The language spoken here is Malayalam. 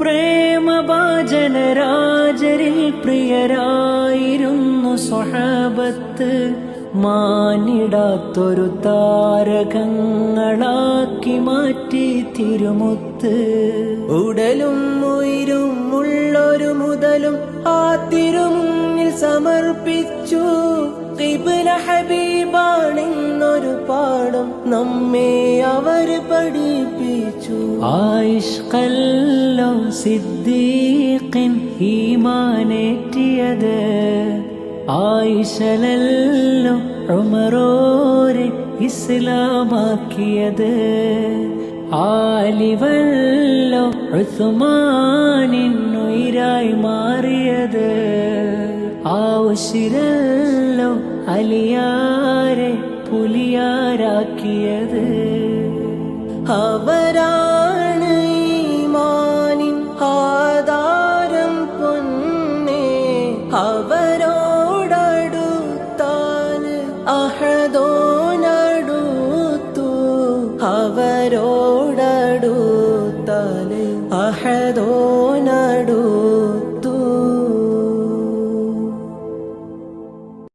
പ്രേമഭാജനരാജരിൽ പ്രിയരായിരുന്നു സ്വഹാബത്ത് മാനിടാത്തൊരു താരകങ്ങളാക്കി മാറ്റി തിരുമുത്ത്. ഉടലും ഉയരും ഉള്ളൊരു മുതലും ആ തിരുമുന്നിൽ സമർപ്പിച്ചു. ഖിബ്ല ഹബീബാണെന്നൊരു പാഠം നമ്മെ അവർ പഠിപ്പിച്ചു. ആയിഷ്കല്ലോ സിദ്ദീഖിൻ ഈമാനേറ്റിയത്. ആയിഷലല്ലോ ഉമറോരെ ഇസ്ലാമാക്കിയത്. ആലിവല്ലോ ഉസ്മാനിന്നുയിരായി മാറിയത്. ആവശ്യല്ലോ അലിയാരെ പുലിയാരാക്കിയത്. അവരാണ് അവരോടടുത്താൽ അഹദോനടുത്തു. അവരോടടുത്താൽ അഹദോനടുത്തു.